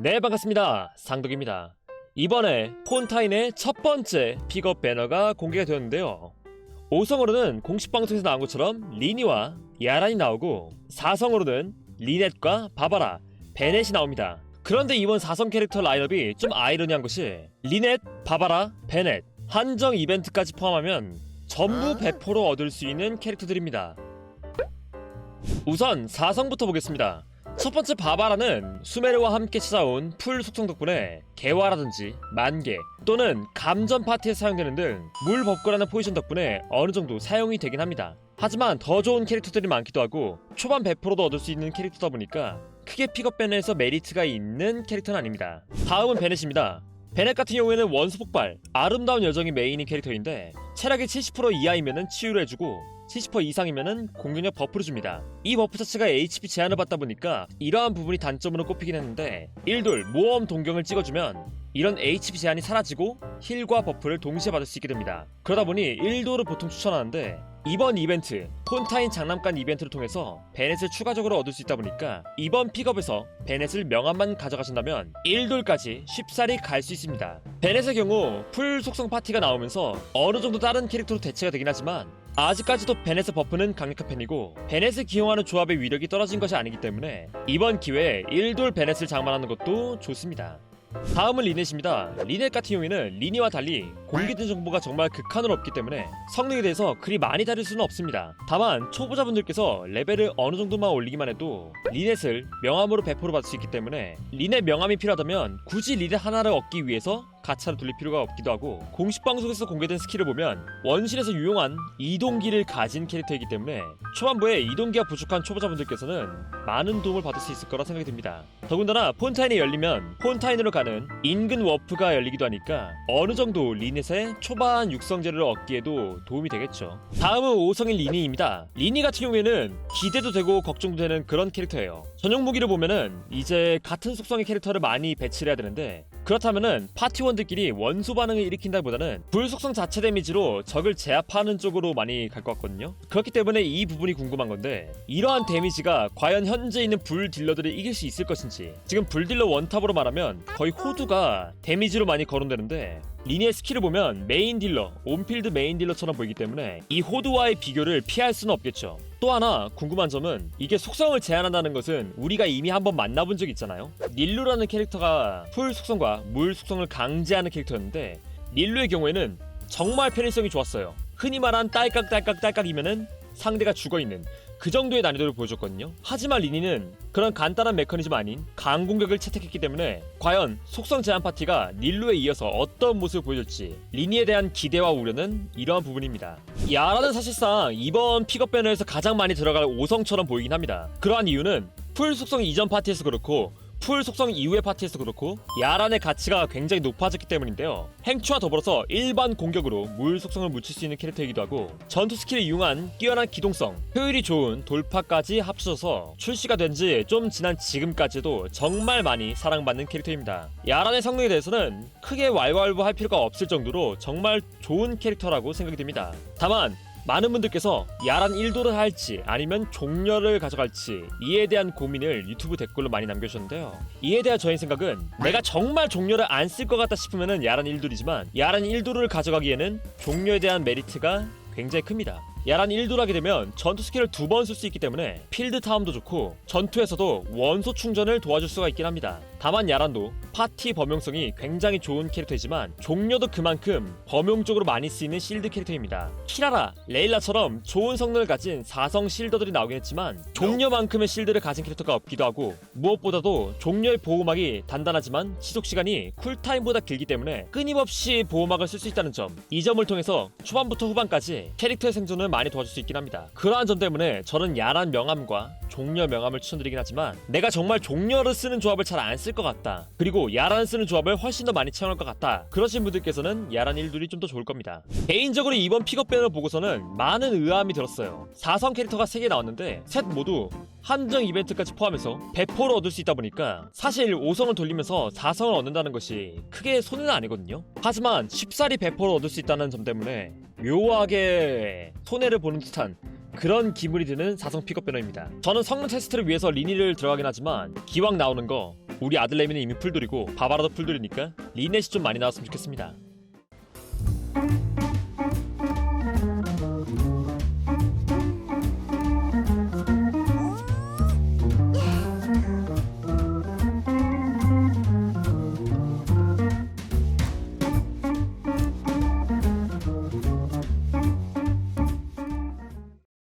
네 반갑습니다. 상덕입니다. 이번에 폰타인의 첫 번째 픽업 배너가 공개가 되었는데요. 5성으로는 공식 방송에서 나온 것처럼 리니와 야란이 나오고 4성으로는 리넷과 바바라, 베넷이 나옵니다. 그런데 이번 4성 캐릭터 라인업이 좀 아이러니한 것이 리넷, 바바라, 베넷 한정 이벤트까지 포함하면 전부 배포로 얻을 수 있는 캐릭터들입니다. 우선 4성부터 보겠습니다 첫 번째 바바라는 수메르와 함께 찾아온 풀 속성 덕분에 개화라든지 만개 또는 감전 파티에 사용되는 등 물 법구라는 포지션 덕분에 어느 정도 사용이 되긴 합니다. 하지만 더 좋은 캐릭터들이 많기도 하고 초반 100%도 얻을 수 있는 캐릭터다 보니까 크게 픽업 배너에서 메리트가 있는 캐릭터는 아닙니다. 다음은 베넷입니다. 베넷 같은 경우에는 원수 폭발, 아름다운 여정이 메인인 캐릭터인데 체력이 70% 이하이면 치유를 해주고 70% 이상이면 공격력 버프를 줍니다. 이 버프 자체가 HP 제한을 받다 보니까 이러한 부분이 단점으로 꼽히긴 했는데 1돌 모험 동경을 찍어주면 이런 HP 제한이 사라지고 힐과 버프를 동시에 받을 수 있게 됩니다. 그러다 보니 1돌을 보통 추천하는데 이번 이벤트 폰타인 장난감 이벤트를 통해서 베넷을 추가적으로 얻을 수 있다 보니까 이번 픽업에서 베넷을 명함만 가져가신다면 1돌까지 쉽사리 갈 수 있습니다. 베넷의 경우 풀 속성 파티가 나오면서 어느 정도 다른 캐릭터로 대체가 되긴 하지만 아직까지도 베넷의 버프는 강력한 편이고 베넷을 기용하는 조합의 위력이 떨어진 것이 아니기 때문에 이번 기회에 1돌 베넷을 장만하는 것도 좋습니다. 다음은 리넷입니다. 리넷 같은 경우에는 리니와 달리 공개된 정보가 정말 극한으로 없기 때문에 성능에 대해서 그리 많이 다를 수는 없습니다. 다만 초보자분들께서 레벨을 어느 정도만 올리기만 해도 리넷을 명함으로 배포로 받을 수 있기 때문에 리넷 명함이 필요하다면 굳이 리넷 하나를 얻기 위해서 가차를 돌릴 필요가 없기도 하고 공식 방송에서 공개된 스킬을 보면 원실에서 유용한 이동기를 가진 캐릭터이기 때문에 초반부에 이동기가 부족한 초보자분들께서는 많은 도움을 받을 수 있을 거라 생각이 듭니다. 더군다나 폰타인이 열리면 폰타인으로 가는 인근 워프가 열리기도 하니까 어느 정도 리넷의 초반 육성제를 얻기에도 도움이 되겠죠. 다음은 5성인 리니입니다. 리니 같은 경우에는 기대도 되고 걱정도 되는 그런 캐릭터예요. 전용 무기를 보면은 이제 같은 속성의 캐릭터를 많이 배치를 해야 되는데 그렇다면은 파티원들끼리 원소 반응을 일으킨다기보다는 불 속성 자체 데미지로 적을 제압하는 쪽으로 많이 갈 것 같거든요. 그렇기 때문에 이 부분이 궁금한 건데 이러한 데미지가 과연 현재 있는 불 딜러들을 이길 수 있을 것인지 지금 불 딜러 원탑으로 말하면 거의 호두가 데미지로 많이 거론되는데 리니의 스킬을 보면 메인 딜러, 온필드 메인 딜러처럼 보이기 때문에 이 호두와의 비교를 피할 수는 없겠죠. 또 하나 궁금한 점은 이게 속성을 제한한다는 것은 우리가 이미 한번 만나본 적 있잖아요. 닐루라는 캐릭터가 풀 속성과 물 속성을 강제하는 캐릭터였는데 닐루의 경우에는 정말 편의성이 좋았어요. 흔히 말한 딸깍딸깍딸깍이면은 상대가 죽어있는 그 정도의 난이도를 보여줬거든요. 하지만 리니는 그런 간단한 메커니즘 아닌 강 공격을 채택했기 때문에 과연 속성 제한 파티가 닐루에 이어서 어떤 모습을 보여줄지 리니에 대한 기대와 우려는 이러한 부분입니다. 야라는 사실상 이번 픽업 배너에서 가장 많이 들어갈 5성처럼 보이긴 합니다. 그러한 이유는 풀 속성 이전 파티에서 그렇고 풀 속성 이후의 파티에서 그렇고 야란의 가치가 굉장히 높아졌기 때문인데요. 행추와 더불어서 일반 공격으로 물 속성을 묻힐 수 있는 캐릭터이기도 하고 전투 스킬을 이용한 뛰어난 기동성, 효율이 좋은 돌파까지 합쳐져서 출시가 된 지 좀 지난 지금까지도 정말 많이 사랑받는 캐릭터입니다. 야란의 성능에 대해서는 크게 왈왈부할 필요가 없을 정도로 정말 좋은 캐릭터라고 생각이 됩니다. 다만 많은 분들께서 야란 1도를 할지 아니면 종려를 가져갈지 이에 대한 고민을 유튜브 댓글로 많이 남겨주셨는데요. 이에 대한 저의 생각은 내가 정말 종려를 안 쓸 것 같다 싶으면 야란 1도이지만 야란 1도를 가져가기에는 종려에 대한 메리트가 굉장히 큽니다. 야란 1도를 하게 되면 전투 스킬을 두 번 쓸 수 있기 때문에 필드 타움도 좋고 전투에서도 원소 충전을 도와줄 수가 있긴 합니다. 다만 야란도 파티 범용성이 굉장히 좋은 캐릭터이지만 종료도 그만큼 범용적으로 많이 쓰이는 실드 캐릭터입니다. 키라라, 레일라처럼 좋은 성능을 가진 4성 실더들이 나오긴 했지만 종료만큼의 실드를 가진 캐릭터가 없기도 하고 무엇보다도 종료의 보호막이 단단하지만 지속시간이 쿨타임보다 길기 때문에 끊임없이 보호막을 쓸 수 있다는 점 이 점을 통해서 초반부터 후반까지 캐릭터의 생존을 많이 도와줄 수 있긴 합니다. 그러한 점 때문에 저는 야란 명함과 종려 명함을 추천드리긴 하지만 내가 정말 종려를 쓰는 조합을 잘 안 쓸 것 같다. 그리고 야란 쓰는 조합을 훨씬 더 많이 채용할 것 같다. 그러신 분들께서는 야란 1둘이 좀 더 좋을 겁니다. 개인적으로 이번 픽업 배너를 보고서는 많은 의아함이 들었어요. 4성 캐릭터가 3개 나왔는데 셋 모두 한정 이벤트까지 포함해서 배포를 얻을 수 있다 보니까 사실 5성을 돌리면서 4성을 얻는다는 것이 크게 손해는 아니거든요. 하지만 쉽사리 배포를 얻을 수 있다는 점 때문에 묘하게 손해를 보는 듯한 그런 기분이 드는 사성 픽업 배너입니다. 저는 성능 테스트를 위해서 리니를 들어가긴 하지만 기왕 나오는 거 우리 아들내미는 이미 풀돌이고 바바라도 풀돌이니까 리넷이 좀 많이 나왔으면 좋겠습니다.